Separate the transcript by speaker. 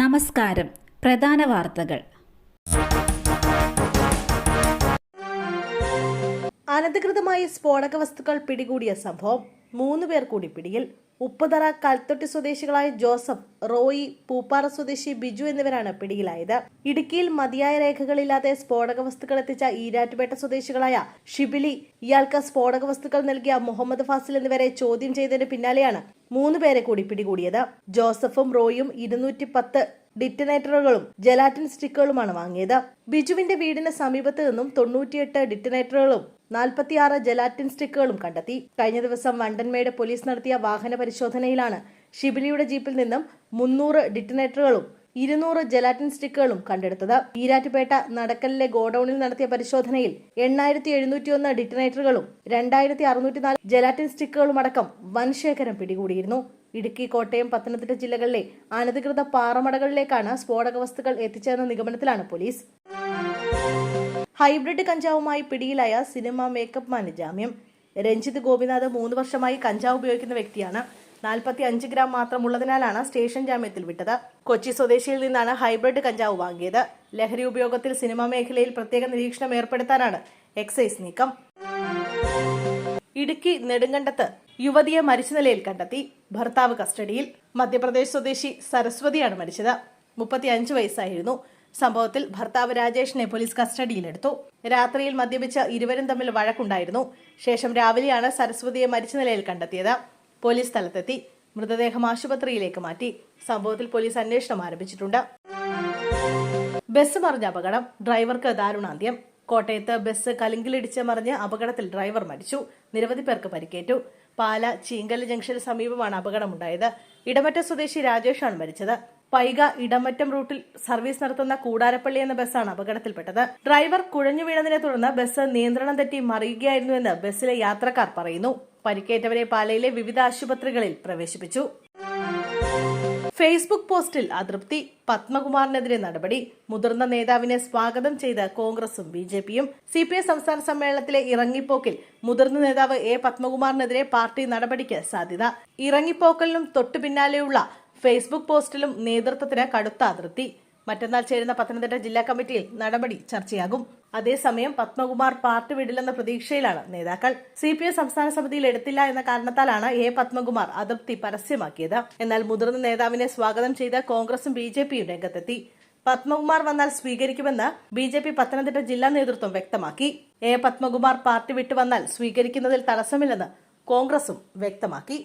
Speaker 1: നമസ്കാരം. പ്രധാന വാർത്തകൾ.
Speaker 2: അനധികൃതമായി സ്ഫോടക വസ്തുക്കൾ പിടികൂടിയ സംഭവം മൂന്ന് പേർ കൂടി പിടിയിൽ. ഉപ്പുതറ കൽത്തൊട്ടി സ്വദേശികളായ ജോസഫ് റോയി പൂപ്പാറ സ്വദേശി ബിജു എന്നിവരാണ് പിടിയിലായത്. ഇടുക്കിയിൽ മതിയായ രേഖകളില്ലാതെ സ്ഫോടക വസ്തുക്കൾ എത്തിച്ച ഈരാറ്റുപേട്ട സ്വദേശികളായ ഷിബിലി ഇയാൾക്ക് സ്ഫോടക വസ്തുക്കൾ നൽകിയ മുഹമ്മദ് ഫാസിൽ എന്നിവരെ ചോദ്യം ചെയ്തതിന് പിന്നാലെയാണ് മൂന്ന് പേരെ കൂടി പിടികൂടിയത്. ജോസഫും റോയും ഇരുന്നൂറ്റി പത്ത് ഡിറ്റനേറ്ററുകളും ജലാറ്റിൻ സ്റ്റിക്കുകളുമാണ് വാങ്ങിയത്. ബിജുവിന്റെ വീടിന് സമീപത്ത് നിന്നും തൊണ്ണൂറ്റിയെട്ട് ഡിറ്റനേറ്ററുകളും നാൽപ്പത്തിയാറ് ജലാറ്റിൻ സ്റ്റിക്കുകളും കണ്ടെത്തി. കഴിഞ്ഞ ദിവസം വണ്ടൻമേട് പോലീസ് നടത്തിയ വാഹന പരിശോധനയിലാണ് ഷിബിലിയുടെ ജീപ്പിൽ നിന്നും മുന്നൂറ് ഡിറ്റനേറ്ററുകളും ഇരുന്നൂറ് ജലാറ്റിൻ സ്റ്റിക്കുകളും കണ്ടെടുത്തത്. ഈരാറ്റുപേട്ട നടക്കലിലെ ഗോഡൌണിൽ നടത്തിയ പരിശോധനയിൽ എണ്ണായിരത്തി എഴുന്നൂറ്റിയൊന്ന് ഡിറ്റനേറ്ററുകളും രണ്ടായിരത്തി അറുന്നൂറ്റി നാല് ജലാറ്റിൻ സ്റ്റിക്കുകളും അടക്കം വൻശേഖരം പിടികൂടിയിരുന്നു. ഇടുക്കി കോട്ടയം പത്തനംതിട്ട ജില്ലകളിലെ അനധികൃത പാറമടകളിലേക്കാണ് സ്ഫോടക വസ്തുക്കൾ എത്തിച്ചതെന്ന നിഗമനത്തിലാണ് പോലീസ്. ഹൈബ്രിഡ് കഞ്ചാവുമായി പിടിയിലായ സിനിമ മേക്കപ്പ് മാന് ജാമ്യം. രഞ്ജിത്ത് ഗോപിനാഥ് മൂന്ന് വർഷമായി കഞ്ചാവ് ഉപയോഗിക്കുന്ന വ്യക്തിയാണ് നാൽപ്പത്തി അഞ്ച് ഗ്രാം മാത്രമുള്ളതിനാലാണ് സ്റ്റേഷൻ ജാമ്യത്തിൽ വിട്ടത്. കൊച്ചി സ്വദേശിയിൽ നിന്നാണ് ഹൈബ്രിഡ് കഞ്ചാവ് വാങ്ങിയത്. ലഹരി ഉപയോഗത്തിൽ സിനിമാ മേഖലയിൽ പ്രത്യേക നിരീക്ഷണം ഏർപ്പെടുത്താനാണ് എക്സൈസ് നീക്കം. ഇടുക്കി നെടുങ്കണ്ടത്ത് യുവതിയെ മരിച്ച നിലയിൽ കണ്ടെത്തി. ഭർത്താവ് കസ്റ്റഡിയിൽ. മധ്യപ്രദേശ് സ്വദേശി സരസ്വതിയാണ് മരിച്ചത്. മുപ്പത്തി അഞ്ച് വയസ്സായിരുന്നു. സംഭവത്തിൽ ഭർത്താവ് രാജേഷിനെ പോലീസ് കസ്റ്റഡിയിലെടുത്തു. രാത്രിയിൽ മദ്യപിച്ച ഇരുവരും തമ്മിൽ വഴക്കുണ്ടായിരുന്നു. ശേഷം രാവിലെയാണ് സരസ്വതിയെ മരിച്ച നിലയിൽ കണ്ടെത്തിയത്. പോലീസ് സ്ഥലത്തെത്തി. മൃതദേഹം ആശുപത്രിയിലേക്ക് മാറ്റി. സംഭവത്തിൽ പോലീസ് അന്വേഷണം ആരംഭിച്ചിട്ടുണ്ട്. ബസ് മറിഞ്ഞ അപകടം. ഡ്രൈവർക്ക് ദാരുണാന്ത്യം. കോട്ടയത്ത് ബസ് കലിങ്കിലിടിച്ച് മറിഞ്ഞ് അപകടത്തിൽ ഡ്രൈവർ മരിച്ചു. നിരവധി പേർക്ക് പരിക്കേറ്റു. പാല ചീങ്കൽ ജംഗ്ഷന് സമീപമാണ് അപകടമുണ്ടായത്. ഇടമറ്റ സ്വദേശി രാജേഷാണ് മരിച്ചത്. പൈക ഇടമറ്റം റൂട്ടിൽ സർവീസ് നടത്തുന്ന കൂടാരപ്പള്ളി എന്ന ബസ്സാണ് അപകടത്തിൽപ്പെട്ടത്. ഡ്രൈവർ കുഴഞ്ഞു വീണതിനെ തുടർന്ന് ബസ് നിയന്ത്രണം തെറ്റി മറിയുകയായിരുന്നുവെന്ന് ബസ്സിലെ യാത്രക്കാർ പറയുന്നു. പരിക്കേറ്റവരെ പാലയിലെ വിവിധ ആശുപത്രികളിൽ പ്രവേശിപ്പിച്ചു. ഫേസ്ബുക്ക് പോസ്റ്റിൽ അതൃപ്തി പത്മകുമാറിനെതിരെ നടപടി മുതിർന്ന നേതാവിനെ സ്വാഗതം ചെയ്ത കോൺഗ്രസും ബി ജെ പിയും. സി പി ഐ സംസ്ഥാന സമ്മേളനത്തിലെ ഇറങ്ങിപ്പോക്കിൽ മുതിർന്ന നേതാവ് എ പത്മകുമാറിനെതിരെ പാർട്ടി നടപടിക്ക് സാധ്യത. ഇറങ്ങിപ്പോക്കലിനും തൊട്ടു പിന്നാലെയുള്ള ഫേസ്ബുക്ക് പോസ്റ്റിലും നേതൃത്വത്തിന് കടുത്ത അതൃപ്തി. മറ്റന്നാൾ ചേരുന്ന പത്തനംതിട്ട ജില്ലാ കമ്മിറ്റിയിൽ നടപടി ചർച്ചയാകും. അതേസമയം പത്മകുമാർ പാർട്ടി വിടില്ലെന്ന പ്രതീക്ഷയിലാണ് നേതാക്കൾ. സി പി എം സംസ്ഥാന സമിതിയിൽ എടുത്തില്ല എന്ന കാരണത്താലാണ് എ പത്മകുമാർ അതൃപ്തി പരസ്യമാക്കിയത്. എന്നാൽ മുതിർന്ന നേതാവിനെ സ്വാഗതം ചെയ്ത കോൺഗ്രസും ബി ജെ പിയും രംഗത്തെത്തി. പത്മകുമാർ വന്നാൽ സ്വീകരിക്കുമെന്ന് ബി ജെ പി പത്തനംതിട്ട ജില്ലാ നേതൃത്വം വ്യക്തമാക്കി. എ പത്മകുമാർ പാർട്ടി വിട്ടു വന്നാൽ സ്വീകരിക്കുന്നതിൽ തടസ്സമില്ലെന്ന് കോൺഗ്രസും വ്യക്തമാക്കി.